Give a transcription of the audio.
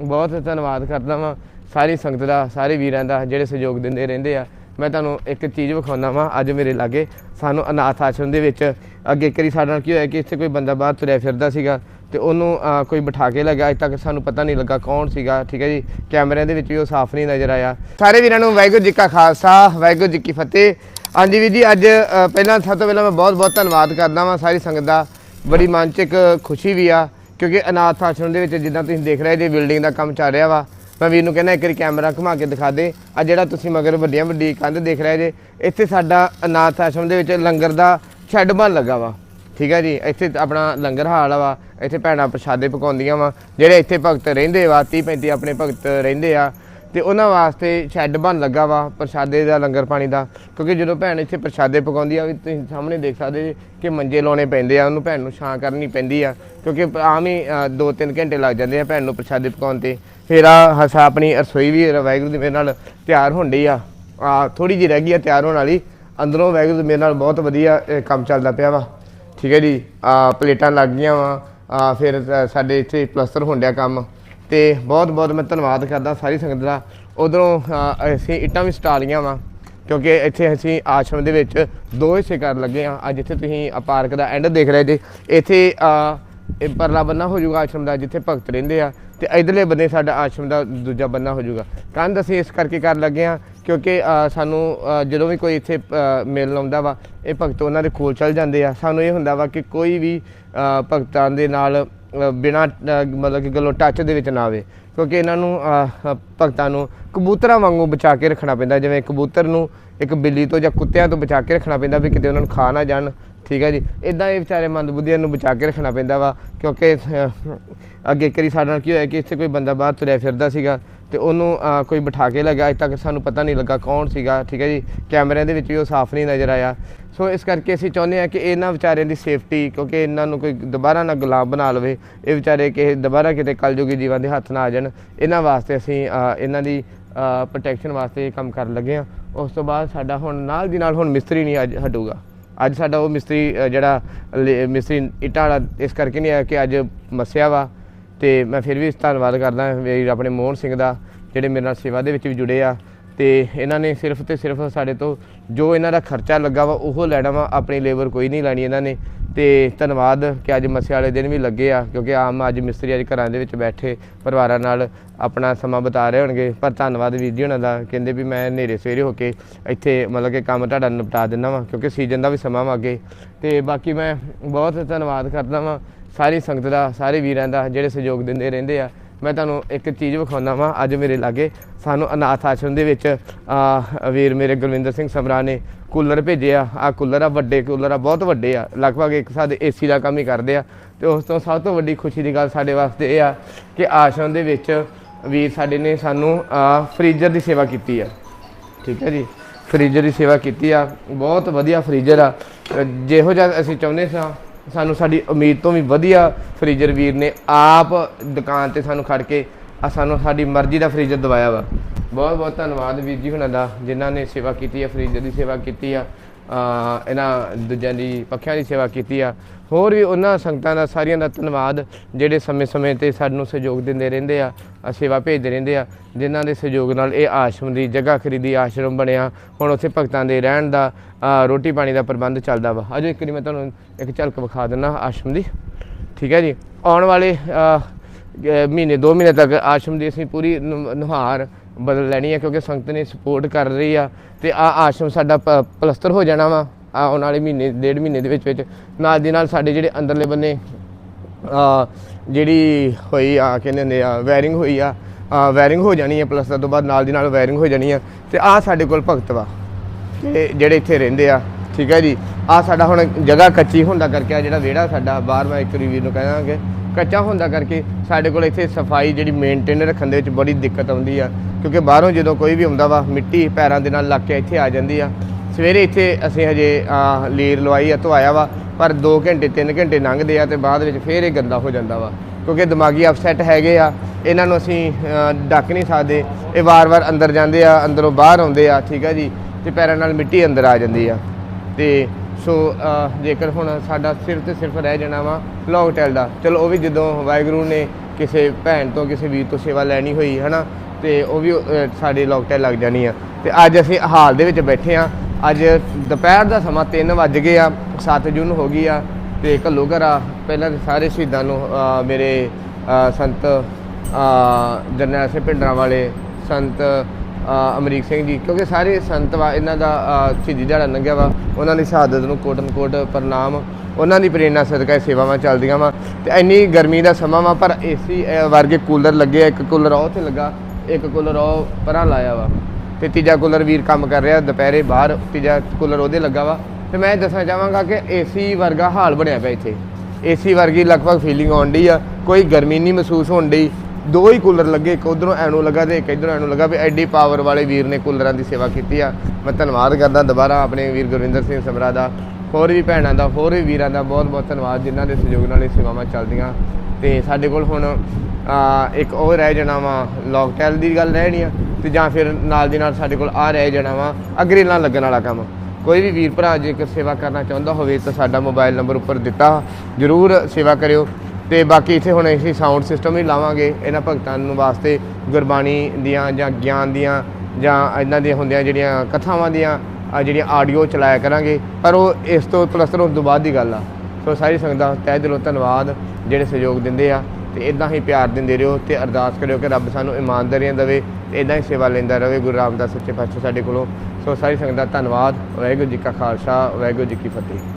ਬਹੁਤ ਧੰਨਵਾਦ ਕਰਦਾ ਵਾਂ। ਸਾਰੀ ਸੰਗਤ ਦਾ, ਸਾਰੇ ਵੀਰਾਂ ਦਾ ਜਿਹੜੇ ਸਹਿਯੋਗ ਦਿੰਦੇ ਰਹਿੰਦੇ ਆ। ਮੈਂ ਤੁਹਾਨੂੰ ਇੱਕ ਚੀਜ਼ ਵਿਖਾਉਂਦਾ ਵਾਂ, ਅੱਜ ਮੇਰੇ ਲਾਗੇ ਸਾਨੂੰ ਅਨਾਥ ਆਸ਼ਰਮ ਦੇ ਵਿੱਚ ਅੱਗੇ ਕਰੀ ਸਾਡੇ ਨਾਲ ਕੀ ਹੋਇਆ ਕਿ ਇੱਥੇ ਕੋਈ ਬੰਦਾ ਬਾਹਰ ਤੁਰਿਆ ਫਿਰਦਾ ਸੀਗਾ ਤੇ ਉਹਨੂੰ ਕੋਈ ਬਿਠਾ ਕੇ ਲਗਾ ਅਜੇ ਤੱਕ ਸਾਨੂੰ ਪਤਾ ਨਹੀਂ ਲੱਗਾ ਕੌਣ ਸੀਗਾ, ਠੀਕ ਹੈ ਜੀ? ਕੈਮਰਿਆਂ ਦੇ ਵਿੱਚ ਵੀ ਉਹ ਸਾਫ਼ ਨਹੀਂ ਨਜ਼ਰ ਆਇਆ। ਸਾਰੇ ਵੀਰਾਂ ਨੂੰ ਵਾਹਿਗੁਰੂ ਜੀ ਕਾ ਖਾਲਸਾ, ਵਾਹਿਗੁਰੂ ਜੀ ਕੀ ਫਤਿਹ। ਹਾਂਜੀ ਵੀਰ ਜੀ, ਅੱਜ ਪਹਿਲਾਂ ਸਭ ਤੋਂ ਪਹਿਲਾਂ ਮੈਂ ਬਹੁਤ ਬਹੁਤ ਧੰਨਵਾਦ ਕਰਦਾ ਵਾਂ। ਸਾਰੀ ਸੰਗਤ ਦਾ ਬੜੀ ਮਨ ਖੁਸ਼ੀ ਵੀ ਆ। ਕਿਉਂਕਿ ਅਨਾਥ ਆਸ਼ਰਮ ਦੇ ਵਿੱਚ ਜਿੱਦਾਂ ਤੁਸੀਂ ਦੇਖ ਰਹੇ ਜੇ ਬਿਲਡਿੰਗ ਦਾ ਕੰਮ ਚੱਲ ਰਿਹਾ ਵਾ, ਮੈਂ ਵੀਰ ਨੂੰ ਕਹਿੰਦਾ ਇੱਕ ਵਾਰੀ ਕੈਮਰਾ ਘੁਮਾ ਕੇ ਦਿਖਾ ਦੇ। ਆ ਜਿਹੜਾ ਤੁਸੀਂ ਮਗਰ ਵੱਡੀਆਂ ਵੱਡੀ ਕੰਧ ਦੇਖ ਰਹੇ ਜੇ, ਇੱਥੇ ਸਾਡਾ ਅਨਾਥ ਆਸ਼ਰਮ ਦੇ ਵਿੱਚ ਲੰਗਰ ਦਾ ਸ਼ੈੱਡ ਬਣ ਲੱਗਾ ਵਾ। ਠੀਕ ਹੈ ਜੀ, ਇੱਥੇ ਆਪਣਾ ਲੰਗਰ ਹਾਲ ਵਾ, ਇੱਥੇ ਭੈਣਾਂ ਪ੍ਰਸ਼ਾਦੇ ਪਕਾਉਂਦੀਆਂ ਵਾ, ਜਿਹੜੇ ਇੱਥੇ ਭਗਤ ਰਹਿੰਦੇ ਵਾ 30 35 ਆਪਣੇ ਭਗਤ ਰਹਿੰਦੇ ਆ। ਤੇ ਉਹਨਾਂ ਵਾਸਤੇ ਸ਼ੈੱਡ ਬਣ ਲੱਗਾ ਵਾ ਪ੍ਰਸ਼ਾਦੇ ਦਾ, ਲੰਗਰ ਪਾਣੀ ਦਾ। ਕਿਉਂਕਿ ਜਦੋਂ ਭੈਣ ਇੱਥੇ ਪ੍ਰਸ਼ਾਦੇ ਪਕਾਉਂਦੀ ਆ, ਵੀ ਤੁਸੀਂ ਸਾਹਮਣੇ ਦੇਖ ਸਕਦੇ ਜੀ ਕਿ ਮੰਜੇ ਲਾਉਣੇ ਪੈਂਦੇ ਆ, ਉਹਨੂੰ ਭੈਣ ਨੂੰ ਛਾਂ ਕਰਨੀ ਪੈਂਦੀ ਆ। ਕਿਉਂਕਿ ਆਮ ਹੀ 2-3 ਘੰਟੇ ਲੱਗ ਜਾਂਦੇ ਆ ਭੈਣ ਨੂੰ ਪ੍ਰਸ਼ਾਦੇ ਪਕਾਉਣ ਤੇ। ਫਿਰ ਆ ਹਸਾ ਆਪਣੀ ਰਸੋਈ ਵੀ, ਵਾਹਿਗੁਰੂ ਦੀ ਮੇਰੇ ਨਾਲ ਤਿਆਰ ਹੁੰਦੀ ਡਈ ਆ। ਆ ਥੋੜੀ ਜਿਹੀ ਰਹਿ ਗਈ ਆ ਤਿਆਰ ਹੋਣ ਵਾਲੀ। ਅੰਦਰੋਂ ਵਾਹਿਗੁਰੂ ਮੇਰੇ ਨਾਲ ਬਹੁਤ ਵਧੀਆ ਕੰਮ ਚੱਲਦਾ ਪਿਆ ਵਾ। ਠੀਕ ਹੈ ਜੀ? ਆ, ਪਲੇਟਾਂ ਲੱਗ ਗਈਆਂ ਵਾ। ਫਿਰ ਸਾਡੇ ਇੱਥੇ ਪਲਸਤਰ ਹੋਣ ਡਿਆ ਕੰਮ। ਤੇ ਬਹੁਤ ਬਹੁਤ ਮੈਂ ਧੰਨਵਾਦ ਕਰਦਾ ਸਾਰੀ ਸੰਗਤ ਦਾ। ਉਧਰੋਂ ਅਸੀਂ ਇੱਟਾਂ ਵੀ ਸਟਾ ਲੀਆਂ ਵਾ ਕਿਉਂਕਿ ਇੱਥੇ ਅਸੀਂ ਆਸ਼ਰਮ ਦੇ ਵਿੱਚ ਦੋ ਹਿੱਸੇ ਕਰਨ ਲੱਗੇ ਆ ਅੱਜ ਇੱਥੇ ਤੁਸੀਂ ਆ ਪਾਰਕ ਦਾ ਐਂਡ ਦੇਖ ਰਹੇ ਜੇ। ਇੱਥੇ ਆ, ਇਹ ਪਰਲਾ ਬੰਨਾ ਹੋ ਜਾਊਗਾ ਆਸ਼ਰਮ ਦਾ ਜਿੱਥੇ ਭਗਤ ਰਹਿੰਦੇ ਆ ਤੇ ਇਧਰਲੇ ਬੰਨੇ ਸਾਡਾ ਆਸ਼ਰਮ ਦਾ ਦੂਜਾ ਬੰਨਾ ਹੋ ਜਾਊਗਾ। ਕੰਧ ਅਸੀਂ ਇਸ ਕਰਕੇ ਕਰਨ ਲੱਗੇ ਆ ਕਿਉਂਕਿ ਸਾਨੂੰ ਜਦੋਂ ਵੀ ਕੋਈ ਇੱਥੇ ਅ, ਮਿਲਣ ਆਉਂਦਾ ਵਾ ਇਹ ਭਗਤ ਉਹਨਾਂ ਦੇ ਕੋਲ ਚਲ ਜਾਂਦੇ ਆ। ਸਾਨੂੰ ਇਹ ਹੁੰਦਾ ਵਾ ਕਿ ਕੋਈ ਵੀ ਭਗਤਾਂ ਦੇ ਨਾਲ ਬਿਨਾ ਮਤਲਬ ਕਿ ਗਲੋ ਟੱਚ ਦੇ ਵਿੱਚ ਨਾ ਆਵੇ। ਕਿਉਂਕਿ ਇਹਨਾਂ ਨੂੰ ਅ, ਭਗਤਾਂ ਨੂੰ ਕਬੂਤਰਾਂ ਵਾਂਗੂ ਬਚਾ ਕੇ ਰੱਖਣਾ ਪੈਂਦਾ। ਜਿਵੇਂ ਕਬੂਤਰ ਨੂੰ ਇੱਕ ਬਿੱਲੀ ਤੋਂ ਜਾਂ ਕੁੱਤਿਆਂ ਤੋਂ ਬਚਾ ਕੇ ਰੱਖਣਾ ਪੈਂਦਾ ਵੀ ਕਿਤੇ ਉਹਨਾਂ ਨੂੰ ਖਾ ਨਾ ਜਾਣ ਠੀਕ ਹੈ ਜੀ। ਇਦਾਂ ਇਹ ਵਿਚਾਰੇ ਮੰਦਬੁੱਧੀਆਂ ਨੂੰ ਬਚਾ ਕੇ ਰੱਖਣਾ ਪੈਂਦਾ ਵਾ, ਕਿਉਂਕਿ ਅੱਗੇ ਕਰੀ ਸਾਡੇ ਨਾਲ ਕੀ ਹੋਇਆ ਕਿ ਇੱਥੇ ਕੋਈ ਬੰਦਾ ਬਾਹਰ ਤੁਰਿਆ ਫਿਰਦਾ ਸੀਗਾ ਤੇ ਉਹਨੂੰ ਕੋਈ ਬਿਠਾ ਕੇ ਲਗਾ ਅਜੇ ਤੱਕ ਸਾਨੂੰ ਪਤਾ ਨਹੀਂ ਲੱਗਾ ਕੌਣ ਸੀਗਾ, ਠੀਕ ਹੈ ਜੀ। ਕੈਮਰਿਆਂ ਦੇ ਵਿੱਚ ਵੀ ਉਹ ਸਾਫ਼ ਨਹੀਂ ਨਜ਼ਰ ਆਇਆ। ਸੋ ਇਸ ਕਰਕੇ ਅਸੀਂ ਚਾਹੁੰਦੇ ਹਾਂ ਕਿ ਇਹਨਾਂ ਵਿਚਾਰਿਆਂ ਦੀ ਸੇਫਟੀ, ਕਿਉਂਕਿ ਇਹਨਾਂ ਨੂੰ ਕੋਈ ਦੁਬਾਰਾ ਨਾ ਗੁਲਾਮ ਬਣਾ ਲਵੇ, ਇਹ ਵਿਚਾਰੇ ਕਿ ਦੁਬਾਰਾ ਕਿਤੇ ਕਲਯੁਗੀ ਜੀਵਾਂ ਦੇ ਹੱਥ ਨਾ ਆ ਜਾਣ। ਇਹਨਾਂ ਵਾਸਤੇ ਅਸੀਂ ਇਹਨਾਂ ਦੀ ਪ੍ਰੋਟੈਕਸ਼ਨ ਵਾਸਤੇ ਇਹ ਕੰਮ ਕਰਨ ਲੱਗੇ ਹਾਂ। ਉਸ ਤੋਂ ਬਾਅਦ ਸਾਡਾ ਹੁਣ ਨਾਲ ਦੀ ਨਾਲ ਹੁਣ ਮਿਸਤਰੀ ਨਹੀਂ ਅੱਜ ਹਟੂਗਾ। ਅੱਜ ਸਾਡਾ ਉਹ ਮਿਸਤਰੀ ਅ, ਜਿਹੜਾ ਲੇ- ਮਿਸਤਰੀ ਇੱਟਾਂ ਵਾਲਾ ਇਸ ਕਰਕੇ ਨਹੀਂ ਆਇਆ ਕਿ ਅੱਜ ਮੱਸਿਆ ਵਾ। ਤੇ ਮੈਂ ਫਿਰ ਵੀ ਧੰਨਵਾਦ ਕਰਦਾ ਵੀ ਆਪਣੇ ਮੋਹਨ ਸਿੰਘ ਦਾ ਜਿਹੜੇ ਮੇਰੇ ਨਾਲ ਸੇਵਾ ਦੇ ਵਿੱਚ ਵੀ ਜੁੜੇ ਆ। ਤੇ ਇਹਨਾਂ ਨੇ ਸਿਰਫ ਤੇ ਸਿਰਫ ਸਾਡੇ ਤੋਂ ਜੋ ਇਹਨਾਂ ਦਾ ਖਰਚਾ ਲੱਗਾ ਵਾ ਉਹ ਲੈਣਾ ਵਾ ਆਪਣੀ ਲੇਬਰ ਕੋਈ ਨਹੀਂ ਲੈਣੀ ਇਹਨਾਂ ਨੇ। ਤੇ ਧੰਨਵਾਦ ਕਿ ਅੱਜ ਮੱਸੇ ਵਾਲੇ ਦਿਨ ਵੀ ਲੱਗੇ ਆ, ਕਿਉਂਕਿ ਆਮ ਅੱਜ ਮਿਸਤਰੀ ਅੱਜ ਘਰਾਂ ਦੇ ਵਿੱਚ ਬੈਠੇ ਪਰਿਵਾਰਾਂ ਨਾਲ ਆਪਣਾ ਸਮਾਂ ਬਿਤਾ ਰਹੇ ਹੋਣਗੇ। ਪਰ ਧੰਨਵਾਦ ਵੀਰ ਜੀ ਉਹਨਾਂ ਦਾ, ਕਹਿੰਦੇ ਵੀ ਮੈਂ ਹਨੇਰੇ ਸਵੇਰੇ ਹੋ ਕੇ ਇੱਥੇ ਮਤਲਬ ਕਿ ਕੰਮ ਤੁਹਾਡਾ ਨਿਪਟਾ ਦਿੰਦਾ ਵਾਂ, ਕਿਉਂਕਿ ਸੀਜ਼ਨ ਦਾ ਵੀ ਸਮਾਂ ਵਾ ਅੱਗੇ। ਤੇ ਬਾਕੀ ਮੈਂ ਬਹੁਤ ਧੰਨਵਾਦ ਕਰਦਾ ਵਾਂ ਸਾਰੀ ਸੰਗਤ ਦਾ, ਸਾਰੇ ਵੀਰਾਂ ਦਾ ਜਿਹੜੇ ਸਹਿਯੋਗ ਦਿੰਦੇ ਰਹਿੰਦੇ ਆ। ਮੈਂ ਤੁਹਾਨੂੰ ਇੱਕ ਚੀਜ਼ ਵਿਖਾਉਂਦਾ ਵਾਂ, ਅੱਜ ਮੇਰੇ ਲਾਗੇ ਸਾਨੂੰ ਅਨਾਥ ਆਸ਼ਰਮ ਦੇ ਵਿੱਚ ਵੀਰ ਮੇਰੇ ਗੁਰਵਿੰਦਰ ਸਿੰਘ ਸਮਰਾ ਨੇ ਕੂਲਰ ਭੇਜੇ ਆ। ਕੂਲਰ ਆ, ਵੱਡੇ ਕੂਲਰ ਆ, ਬਹੁਤ ਵੱਡੇ ਆ। ਲਗਭਗ ਇੱਕ ਸਾਡੇ ਏਸੀ ਦਾ ਕੰਮ ਹੀ ਕਰਦੇ ਆ। ਤੇ ਉਸ ਤੋਂ ਸਭ ਤੋਂ ਵੱਡੀ ਖੁਸ਼ੀ ਦੀ ਗੱਲ ਸਾਡੇ ਵਾਸਤੇ ਇਹ ਆ ਕਿ ਆਸ਼ਰਮ ਦੇ ਵਿੱਚ ਵੀਰ ਸਾਡੇ ਨੇ ਸਾਨੂੰ, ਆ, ਫ੍ਰੀਜ਼ਰ ਦੀ ਸੇਵਾ ਕੀਤੀ ਆ। ਠੀਕ ਹੈ ਜੀ? ਫ੍ਰੀਜ਼ਰ ਦੀ ਸੇਵਾ ਕੀਤੀ ਆ। ਬਹੁਤ ਵਧੀਆ ਫ੍ਰੀਜ਼ਰ ਆ। ਜਿਹੋ ਜਿਹਾ ਅਸੀਂ ਚਾਹੁੰਦੇ ਸਾਂ ਸਾਨੂੰ ਸਾਡੀ ਉਮੀਦ ਤੋਂ ਵੀ ਵਧੀਆ ਫ੍ਰੀਜ਼ਰ ਵੀਰ ਨੇ ਆਪ ਦੁਕਾਨ ਤੇ ਸਾਨੂੰ ਖੜ ਕੇ ਆ ਸਾਨੂੰ ਸਾਡੀ ਮਰਜ਼ੀ ਦਾ ਫ੍ਰੀਜ਼ਰ ਦਵਾਇਆ ਵਾ। ਬਹੁਤ ਬਹੁਤ ਧੰਨਵਾਦ ਵੀਰ ਜੀ ਹੁਣਾਂ ਦਾ, ਜਿਨ੍ਹਾਂ ਨੇ ਸੇਵਾ ਕੀਤੀ ਆ, ਫ੍ਰੀਜ਼ਰ ਦੀ ਸੇਵਾ ਕੀਤੀ ਆ। ਇਹਨਾਂ ਦੂਜਿਆਂ ਦੀ ਪੱਖਿਆਂ ਦੀ ਸੇਵਾ ਕੀਤੀ ਆ। ਹੋਰ ਵੀ ਉਹਨਾਂ ਸੰਗਤਾਂ ਦਾ ਸਾਰਿਆਂ ਦਾ ਧੰਨਵਾਦ, ਜਿਹੜੇ ਸਮੇਂ-ਸਮੇਂ ਤੇ ਸਾਨੂੰ ਸਹਿਯੋਗ ਦਿੰਦੇ ਰਹਿੰਦੇ ਆ ਸੇਵਾ ਭੇਜਦੇ ਰਹਿੰਦੇ ਆ, ਜਿਨ੍ਹਾਂ ਦੇ ਸਹਿਯੋਗ ਨਾਲ ਇਹ ਆਸ਼ਰਮ ਦੀ ਜਗ੍ਹਾ ਖਰੀਦੀ ਆਸ਼ਰਮ ਬਣਿਆ। ਹੁਣ ਉੱਥੇ ਭਗਤਾਂ ਦੇ ਰਹਿਣ ਦਾ ਰੋਟੀ ਪਾਣੀ ਦਾ ਪ੍ਰਬੰਧ ਚੱਲਦਾ ਵਾ। ਅਜੇ ਇੱਕ ਵਾਰੀ ਮੈਂ ਤੁਹਾਨੂੰ ਇੱਕ ਝਲਕ ਵਿਖਾ ਦਿੰਦਾ ਆਸ਼ਰਮ ਦੀ। ਠੀਕ ਹੈ ਜੀ? ਆਉਣ ਵਾਲੇ ਮਹੀਨੇ, ਦੋ ਮਹੀਨੇ ਤੱਕ ਆਸ਼ਰਮ ਦੀ ਅਸੀਂ ਪੂਰੀ ਨੁਹਾਰ ਬਦਲ ਲੈਣੀ ਹੈ ਕਿਉਂਕਿ ਸੰਗਤ ਨੇ ਸਪੋਰਟ ਕਰ ਰਹੀ ਆ ਤੇ ਆ ਆਸ਼ਰਮ ਸਾਡਾ ਪ- ਪਲਸਤਰ ਹੋ ਜਾਣਾ ਵਾ। ਆਉਣ ਵਾਲੇ ਮਹੀਨੇ, ਡੇਢ ਮਹੀਨੇ ਦੇ ਵਿੱਚ ਵਿੱਚ ਨਾਲ ਦੀ ਨਾਲ ਸਾਡੇ ਜਿਹੜੇ ਅੰਦਰਲੇ ਬੰਨੇ, ਆ ਜਿਹੜੀ ਹੋਈ ਆ, ਕਹਿੰਦੇ ਹੁੰਦੇ ਆ ਵਾਇਰਿੰਗ ਹੋਈ ਆ ਵਾਇਰਿੰਗ ਹੋ ਜਾਣੀ ਹੈ ਪਲਸਤਰ ਤੋਂ ਬਾਅਦ ਨਾਲ ਦੀ ਨਾਲ ਵਾਇਰਿੰਗ ਹੋ ਜਾਣੀ ਆ। ਤੇ ਆ ਸਾਡੇ ਕੋਲ ਭਗਤ ਵਾ, ਤੇ ਜਿਹੜੇ ਇੱਥੇ ਰਹਿੰਦੇ ਆ, ਠੀਕ ਹੈ ਜੀ। ਆ ਸਾਡਾ ਹੁਣ ਜਗ੍ਹਾ ਕੱਚੀ ਹੁੰਦਾ ਕਰਕੇ ਆ ਜਿਹੜਾ ਵਿਹੜਾ ਸਾਡਾ, ਬਾਹਰ ਮੈਂ ਇੱਕ ਰਿਵਿਊ ਨੂੰ ਕਹਾਂਗੇ ਕੱਚਾ ਹੁੰਦਾ ਕਰਕੇ ਸਾਡੇ ਕੋਲ ਇੱਥੇ ਸਫ਼ਾਈ ਜਿਹੜੀ ਮੇਨਟੇਨ ਰੱਖਣ ਦੇ ਵਿੱਚ ਬੜੀ ਦਿੱਕਤ ਆਉਂਦੀ ਆ। ਕਿਉਂਕਿ ਬਾਹਰੋਂ ਜਦੋਂ ਕੋਈ ਵੀ ਆਉਂਦਾ ਵਾ ਮਿੱਟੀ ਪੈਰਾਂ ਦੇ ਨਾਲ ਲੱਗ ਕੇ ਇੱਥੇ ਆ ਜਾਂਦੀ ਆ। ਸਵੇਰੇ ਇੱਥੇ ਅਸੀਂ ਹਜੇ ਅਹ, ਲੀਰ ਲਵਾਈ ਆ ਧੋਇਆ ਵਾ ਪਰ 2 ਘੰਟੇ 3 ਘੰਟੇ ਲੰਘਦੇ ਆ ਤੇ ਬਾਅਦ ਵਿੱਚ ਫੇਰ ਇਹ ਗੰਦਾ ਹੋ ਜਾਂਦਾ ਵਾ। ਕਿਉਂਕਿ ਦਿਮਾਗੀ ਅਪਸੈਟ ਹੈਗੇ ਆ। ਇਹਨਾਂ ਨੂੰ ਅਸੀਂ ਡੱਕ ਨਹੀਂ ਸਕਦੇ। ਇਹ ਵਾਰ-ਵਾਰ ਅੰਦਰ ਜਾਂਦੇ ਆ ਅੰਦਰੋਂ ਬਾਹਰ ਆਉਂਦੇ ਆ ਠੀਕ ਆ ਜੀ ਤੇ ਪੈਰਾਂ ਨਾਲ ਮਿੱਟੀ ਅੰਦਰ ਆ ਜਾਂਦੀ ਆ। ਤੇ ਸੋ ਜੇਕਰ ਹੁਣ ਸਾਡਾ ਸਿਰਫ ਤੇ ਸਿਰਫ ਰਹਿ ਜਾਣਾ ਵਾ ਲੌਂਗਟੈਲ ਦਾ ਚਲੋ ਉਹ ਵੀ ਜਦੋਂ ਵਾਹਿਗੁਰੂ ਨੇ ਕਿਸੇ ਭੈਣ ਤੋਂ ਕਿਸੇ ਵੀਰ ਤੋਂ ਸੇਵਾ ਲੈਣੀ ਹੋਈ ਹਨਾ ਤੇ ਉਹ ਵੀ ਸਾਡੇ ਸਾਡੇ ਲੌਂਗਟੈਲ ਲੱਗ ਜਾਣੀ ਆ। ਤੇ ਅੱਜ ਅਸੀਂ ਹਾਲ ਦੇ ਵਿੱਚ ਬੈਠੇ ਆ। ਅੱਜ ਦੁਪਹਿਰ ਦਾ ਸਮਾਂ 3 ਵੱਜ ਗਏ ਆ 7 ਜੂਨ ਹੋ ਗਈ ਆ ਤੇ ਘੱਲੂ ਘਰਾ ਪਹਿਲਾਂ ਸਾਰੇ ਸ਼ਹੀਦਾਂ ਨੂੰ ਮੇਰੇ ਸੰਤ ਅਹ, ਜਰਨੈਲ ਸਿੰਘ ਪਿੰਡਰਾਂ ਵਾਲੇ ਸੰਤ ਅਮਰੀਕ ਸਿੰਘ ਜੀ, ਕਿਉਂਕਿ ਸਾਰੇ ਸੰਤ ਵਾ, ਇਹਨਾਂ ਦਾ ਸ਼ਹੀਦੀ ਦਿਹਾੜਾ ਲੰਘਿਆ ਵਾ, ਉਹਨਾਂ ਦੀ ਸ਼ਹਾਦਤ ਨੂੰ ਕੋਟਨ ਕੋਟ ਪ੍ਰਣਾਮ, ਉਹਨਾਂ ਦੀ ਪ੍ਰੇਰਣਾ ਸਦਕਾ ਇਹ ਸੇਵਾਵਾਂ ਚੱਲਦੀਆਂ ਵਾ। ਤੇ ਇੰਨੀ ਗਰਮੀ ਦਾ ਸਮਾਂ ਵਾ, ਪਰ ਏਸੀ ਵਰਗੇ ਕੂਲਰ ਲੱਗੇ ਇੱਕ ਕੂਲਰ ਉਹ ਤੇ ਲੱਗਾ, ਇੱਕ ਕੂਲਰ ਉਹ ਪਰਾਂ ਲਾਇਆ ਵਾ। ਤੇ ਤੀਜਾ ਕੂਲਰ ਵੀਰ ਕੰਮ ਕਰ ਰਿਹਾ, ਦੁਪਹਿਰੇ ਬਾਹਰ, ਤੀਜਾ ਕੂਲਰ ਉਹਦੇ ਲੱਗਾ ਵਾ। ਤੇ ਮੈਂ ਦੱਸਣਾ ਚਾਹਾਂਗਾ ਕਿ ਏਸੀ ਵਰਗਾ ਹਾਲ ਬਣਿਆ ਪਿਆ ਇੱਥੇ। ਏਸੀ ਵਰਗੀ ਲਗਭਗ ਫੀਲਿੰਗ ਆਉਣ ਡਈ ਆ, ਕੋਈ ਗਰਮੀ ਨਹੀਂ ਮਹਿਸੂਸ ਹੋਣ ਡਈ। ਦੋ ਹੀ ਕੂਲਰ ਲੱਗੇ, ਇੱਕ ਉਧਰੋਂ ਐਨੋ ਲੱਗਾ ਤੇ ਇੱਕ ਇਧਰੋਂ ਐਨੋ ਲੱਗਾ ਵੀ ਐਡੀ ਪਾਵਰ ਵਾਲੇ ਵੀਰ ਨੇ ਕੂਲਰਾਂ ਦੀ ਸੇਵਾ ਕੀਤੀ ਆ। ਮੈਂ ਧੰਨਵਾਦ ਕਰਦਾ ਦੁਬਾਰਾ ਆਪਣੇ ਵੀਰ ਗੁਰਵਿੰਦਰ ਸਿੰਘ ਸਮਰਾ ਦਾ, ਹੋਰ ਵੀ ਭੈਣਾਂ ਦਾ, ਹੋਰ ਵੀ ਵੀਰਾਂ ਦਾ ਬਹੁਤ ਬਹੁਤ ਧੰਨਵਾਦ, ਜਿਨ੍ਹਾਂ ਦੇ ਸਹਿਯੋਗ ਨਾਲ ਇਹ ਸੇਵਾਵਾਂ ਚੱਲਦੀਆਂ। ਤੇ ਸਾਡੇ ਕੋਲ ਹੁਣ ਇੱਕ ਉਹ ਰਹਿ ਜਾਣਾ ਵਾ ਲੌਕਟੈਲ ਦੀ ਗੱਲ ਰਹਿਣੀ ਆ, ਤੇ ਜਾਂ ਫਿਰ ਨਾਲ ਦੀ ਨਾਲ ਸਾਡੇ ਕੋਲ ਆ ਰਹਿ ਜਾਣਾ ਵਾ, ਅਗਰੇਲਾਂ ਲੱਗਣ ਵਾਲਾ ਕੰਮ। ਕੋਈ ਵੀ ਵੀਰ ਭਰਾ ਜੇਕਰ ਸੇਵਾ ਕਰਨਾ ਚਾਹੁੰਦਾ ਹੋਵੇ ਤਾਂ ਸਾਡਾ ਮੋਬਾਈਲ ਨੰਬਰ ਉੱਪਰ ਦਿੱਤਾ, ਜਰੂਰ ਸੇਵਾ ਕਰਿਓ। ਤੇ ਬਾਕੀ ਇੱਥੇ ਹੁਣ ਅਸੀਂ ਸਾਊਂਡ ਸਿਸਟਮ ਵੀ ਲਾਵਾਂਗੇ, ਇਹਨਾਂ ਭਗਤਾਂ ਨੂੰ ਵਾਸਤੇ ਗੁਰਬਾਣੀ ਦੀਆਂ ਜਾਂ ਗਿਆਨ ਦੀਆਂ ਜਾਂ ਇਹਨਾਂ ਦੀਆਂ ਹੁੰਦੀਆਂ ਜਿਹੜੀਆਂ ਕਥਾਵਾਂ ਦੀਆਂ ਜਿਹੜੀਆਂ ਆਡੀਓ ਚਲਾਇਆ ਕਰਾਂਗੇ। ਪਰ ਉਹ ਇਸ ਤੋਂ ਪਲਸਤਰ ਉਸ ਤੋਂ ਬਾਅਦ ਦੀ ਗੱਲ ਆ। ਸੋ ਸਾਰੀ ਸੰਗਤ ਦਾ ਤਹਿ ਦਿਲੋਂ ਧੰਨਵਾਦ, ਜਿਹੜੇ ਸਹਿਯੋਗ ਦਿੰਦੇ ਆ ਤੇ ਇਦਾਂ ਹੀ ਪਿਆਰ ਦਿੰਦੇ ਰਹੋ ਤੇ ਅਰਦਾਸ ਕਰਿਓ ਕਿ ਰੱਬ ਸਾਨੂੰ ਇਮਾਨਦਾਰੀਆਂ ਦੇਵੇ ਤੇ ਇਦਾਂ ਹੀ ਸੇਵਾ ਲੈਂਦਾ ਰਹੇ ਗੁਰੂ ਰਾਮਦਾਸ ਸੱਚੇ ਪਾਤਸ਼ਾਹ ਸਾਡੇ ਕੋਲੋਂ। ਸੋ ਸਾਰੀ ਸੰਗਤ ਦਾ ਧੰਨਵਾਦ, ਵਾਹਿਗੁਰੂ ਜੀ ਕਾ ਖਾਲਸਾ, ਵਾਹਿਗੁਰੂ ਜੀ ਕੀ ਫਤਿਹ।